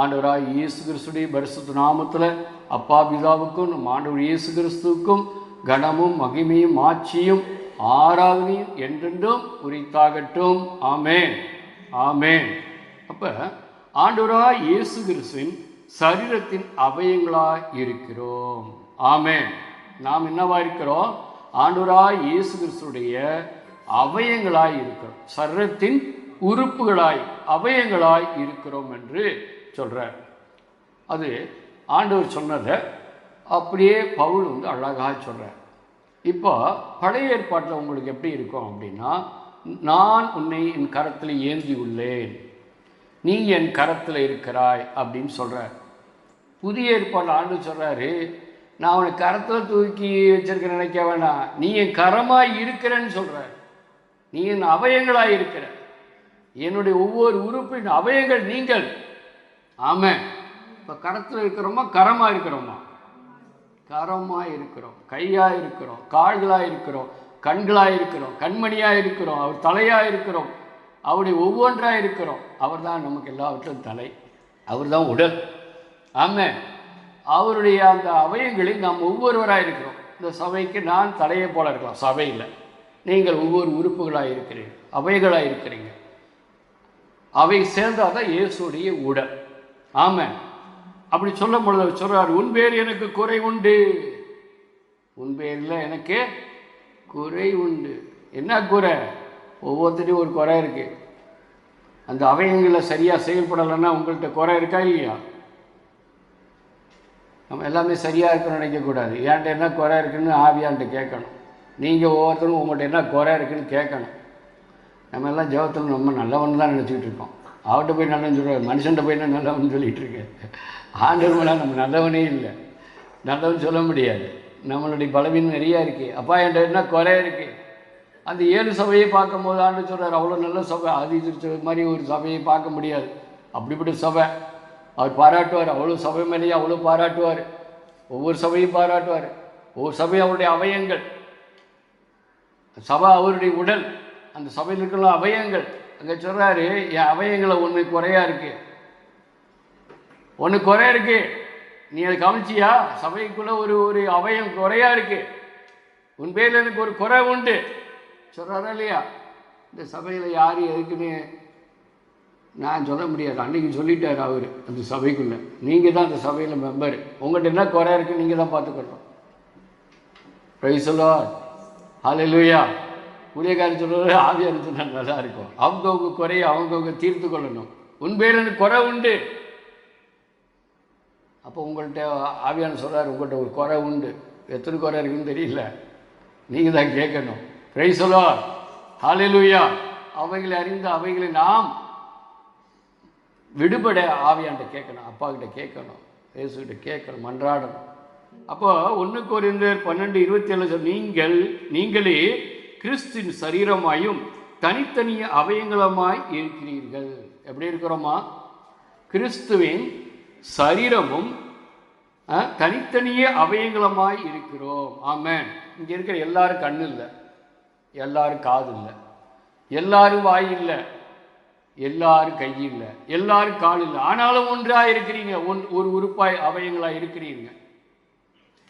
ஆண்டவராய் இயேசு கிறிஸ்துடைய பரிசுத்த நாமத்தில் அப்பா பிதாவுக்கும் நம் ஆண்டவர் இயேசு கிறிஸ்துவுக்கும் கனமும் மகிமையும் ஆட்சியும் ஆராதனையும் என்றென்றும் குறித்தாகட்டும் ஆமேன். ஆமேன். அப்போ ஆண்டவராய் இயேசு கிறிஸ்துவின் சரீரத்தின் அவயங்களாக இருக்கிறோம். ஆமேன். நாம் என்னவா இருக்கிறோம்? ஆண்டவராய் இயேசு கிறிஸ்துடைய அவயங்களாய் இருக்கிறோம். சரீரத்தின் உறுப்புகளாய் அவயங்களாய் இருக்கிறோம் என்று சொல்கிறார் அது ஆண்டவர் சொன்னதை அப்படியே பவுல் வந்து அழகாக சொல்கிறார் இப்போ பழைய ஏற்பாட்டில் உங்களுக்கு எப்படி இருக்கும் அப்படின்னா நான் உன்னை என் கரத்தில் ஏந்தி உள்ளேன். நீ என் கரத்தில் இருக்கிறாய் அப்படின்னு சொல்கிறார் புதிய ஏற்பாடு ஆண்டு சொல்கிறாரு நான் உன்னை கரத்தில் தூக்கி வச்சிருக்க நினைக்க வேண்டாம் நீ என் கரமாக இருக்கிறேன்னு சொல்கிறார் நீ என் அவயங்களாக இருக்கிற. என்னுடைய ஒவ்வொரு உறுப்பின் அவயங்கள் நீங்கள். ஆமாம் இப்போ கரத்தில் இருக்கிறோமா? கரமாக இருக்கிறோமா? கரமாக இருக்கிறோம். கையாக இருக்கிறோம். கால்களாக இருக்கிறோம். கண்களாக இருக்கிறோம். கண்மணியாக இருக்கிறோம். அவர் தலையாக இருக்கிறோம். அவருடைய ஒவ்வொன்றாக இருக்கிறோம். அவர் தான் நமக்கு எல்லாவற்றும் தலை. அவர் தான் உடல். ஆமாம் அவருடைய அந்த அவயங்களில் நாம் ஒவ்வொருவராக இருக்கிறோம். இந்த சபைக்கு நான் தலையை போல இருக்கலாம். சபையில். நீங்கள் ஒவ்வொரு உறுப்புகளாக இருக்கிறீர்கள். அவைகளாக இருக்கிறீங்க. அவை சேர்ந்தால் தான் இயேசுடைய உடல். ஆமாம் அப்படி சொல்லும் பொழுது சொல்கிறார் உன் பேர் எனக்கு குறை உண்டு. உன் பேரில் எனக்கு குறை உண்டு. என்ன குறை? ஒவ்வொருத்தரையும் ஒரு குறை இருக்கு. அந்த அவயங்களை சரியாக செயல்படலைன்னா உங்கள்கிட்ட குறை இருக்கா இல்லையா? நம்ம எல்லாமே சரியாக இருக்குன்னு நினைக்கக்கூடாது. ஏன்ட்ட என்ன குறை இருக்குன்னு ஆவியான்ட்டு கேட்கணும். நீங்கள் ஒவ்வொருத்தரும் உங்கள்கிட்ட என்ன குறை இருக்குன்னு கேட்கணும். நம்ம எல்லாம் ஜெபத்தில் ரொம்ப நல்லவன் தான் நினச்சிக்கிட்டு இருக்கோம். அவர்கிட்ட போய் நல்லவன் சொல்கிறார் மனுஷன்ட்ட போய் நான் நல்லவன் சொல்லிகிட்டு இருக்கேன் ஆண்டவர் நம்ம நல்லவனே இல்லை. நல்லவன் சொல்ல முடியாது. நம்மளுடைய பலவீனம் நிறையா இருக்குது அப்பா என்கிட்ட என்ன குறை இருக்குது அந்த ஏழு சபையை பார்க்கும்போது ஆண்டு சொல்கிறார் அவ்வளோ நல்ல சபை ஆதி திருச்சபை மாதிரி ஒரு சபையை பார்க்க முடியாது. அப்படிப்பட்ட சபை. அவர் பாராட்டுவார். அவ்வளோ சபை மேலேயே அவ்வளோ பாராட்டுவார். ஒவ்வொரு சபையும் பாராட்டுவார். ஒவ்வொரு சபை அவருடைய அவயங்கள். சபை அவருடைய உடல். அந்த சபையில் இருக்கிற அவயங்கள். அங்கே சொல்கிறாரு என் அவயங்களை ஒன்று குறையா இருக்கு. ஒன்று குறையா இருக்கு. நீ அதை கவனிச்சியா? சபைக்குள்ளே ஒரு ஒரு அவயம் குறையா இருக்கு. உன் பேரில் எனக்கு ஒரு குறை உண்டு. சொல்கிறாரா இல்லையா? இந்த சபையில் யார் எதுக்குன்னு நான் சொல்ல முடியாது. அன்றைக்கி சொல்லிட்டார் அவர் அந்த சபைக்குள்ளே. நீங்கள் தான் அந்த சபையில் மெம்பர் உங்கள்கிட்ட என்ன குறை இருக்குது நீங்கள் தான் பார்த்துக்கணும். ரைசலோ ஹalleluya ஊழியக்காரன் சொல்கிறது ஆவியார் சொன்னால் நல்லா இருக்கும். அவங்கவுங்க குறைய அவங்கவுங்க தீர்த்து கொள்ளணும். உன் பேர் எனக்கு குறை உண்டு. அப்போ உங்கள்கிட்ட ஆவியான சொல்கிறார் உங்கள்கிட்ட ஒரு குறை உண்டு. எத்தனை குறை இருக்குன்னு தெரியல. நீங்கள் தான் கேட்கணும். பிரை சொல்லுவா ஹாலிலூயா அவைகளை அறிந்து அவைகளை நாம் விடுபட ஆவியான்ட்ட கேட்கணும். அப்பா கிட்ட கேட்கணும். இயேசுகிட்ட கேட்கணும். மன்றாடணும். அப்போ ஒன்று குறைந்தர் பன்னெண்டு இருபத்தி ஏழு நீங்கள் நீங்களே கிறிஸ்தின் சரீரமாயும் தனித்தனிய அவயங்களுமாய் இருக்கிறீர்கள். எப்படி இருக்கிறோமா? கிறிஸ்துவின் சரீரமும் தனித்தனிய தனித்தனியே அவயங்களுமாய் இருக்கிறோம். ஆமேன். இங்கே இருக்கிற எல்லாரும் கண்ணு இல்லை. எல்லாரும் காது இல்லை. எல்லாரும் வாய் இல்லை. எல்லாரும் கை இல்லை. எல்லாரும் கால் இல்லை. ஆனாலும் ஒன்றாக இருக்கிறீங்க. ஒன் ஒரு உறுப்பாய் அவயங்களாக இருக்கிறீங்க.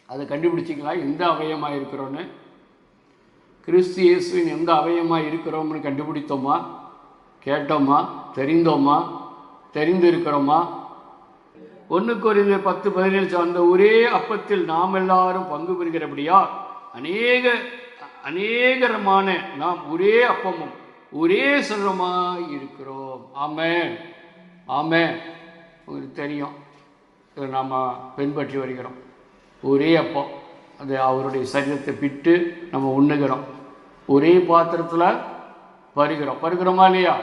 அதை கண்டுபிடிச்சிங்களா எந்த அவயமாக இருக்கிறோன்னு. கிறிஸ்து இயேசுவின் எந்த அவயமாக இருக்கிறோம்னு கண்டுபிடித்தோமா? கேட்டோமா? தெரிந்தோமா? தெரிந்திருக்கிறோமா? ஒன்று குறைந்த பத்து பதினேழு அந்த ஒரே அப்பத்தில் நாம் எல்லாரும் பங்கு பெறுகிறபடியா அநேக அநேகரமான நாம் ஒரே அப்பமும் ஒரே சரமாய் இருக்கிறோம். ஆமே ஆமே உங்களுக்கு தெரியும். நாம் பின்பற்றி வருகிறோம். ஒரே அப்பம். அது அவருடைய சரீரத்தை பிட்டு நம்ம உண்ணுகிறோம். ஒரே பாத்திரத்தில் பருகிறோம். பருகிறோமா இல்லையா?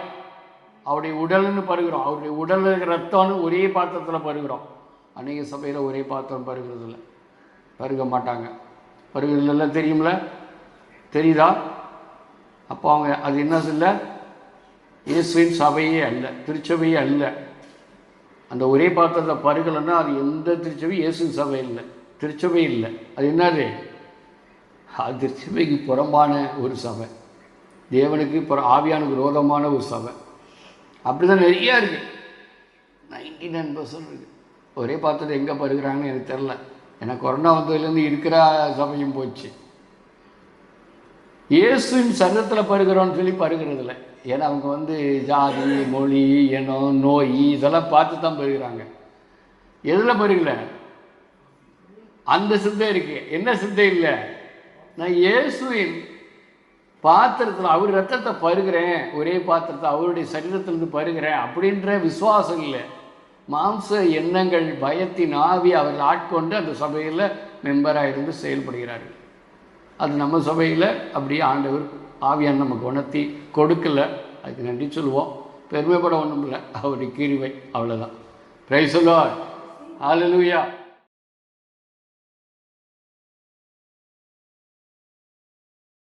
அவருடைய உடல்னு பருகிறோம். அவருடைய உடலில் ரத்தம்னு ஒரே பாத்திரத்தில் பருகிறோம். அநேக சபையில் ஒரே பாத்திரம் பருகிறதில்ல. பருக மாட்டாங்க. பருகிறதுலாம் தெரியும்ல? தெரியுதா? அப்போ அவங்க அது என்ன இல்லை? இயேசுவின் சபையே அல்ல. திருச்சபையே அல்ல. அந்த ஒரே பாத்திரத்தில் பருகலைன்னா அது எந்த திருச்சபை இயேசுவின் சபை இல்லை. திருச்சபை இல்லை. அது என்னது? அது திருச்சபைக்கு புறம்பான ஒரு சபை. தேவனுக்கு புற ஆவியான விரோதமான ஒரு சபை. அப்படி தான் நிறையா இருக்குது நைன்டி நைன் பர்சன்ட் இருக்குது ஒரே பாத்திரத்தை எங்கே பருகிறாங்கன்னு எனக்கு தெரில ஏன்னா கொரோனா வந்ததுலேருந்து இருக்கிற சமயம் போச்சு. இயேசுவின் சரீரத்தில் பருகிறோன்னு சொல்லி பருகிறதில்ல ஏன்னா அவங்க வந்து ஜாதி மொழி இனம் நோய் இதெல்லாம் பார்த்து தான் பருகிறாங்க எதில் பருகலை அந்த சிந்தை இருக்கு. என்ன சிந்தை இல்லை? நான் இயேசுவின் பாத்திரத்தில் அவர் ரத்தத்தை பருகிறேன். ஒரே பாத்திரத்தை அவருடைய சரீரத்திலிருந்து பருகிறேன் அப்படின்ற விசுவாசம் இல்லை. மாம்ச எண்ணங்கள் பயத்தின் ஆவி அவர்கள் ஆட்கொண்டு அந்த சபையில் மெம்பராக இருந்து செயல்படுகிறார்கள். அது நம்ம சபையில் அப்படியே ஆண்டவர் ஆவியான நமக்கு உணர்த்தி கொடுக்கல. அதுக்கு நன்றி சொல்லுவோம். பெருமைப்பட ஒன்றும் இல்லை. அவருடைய கிருவை அவ்வளோதான் பிரை சொல்லுவார் ஹalleluya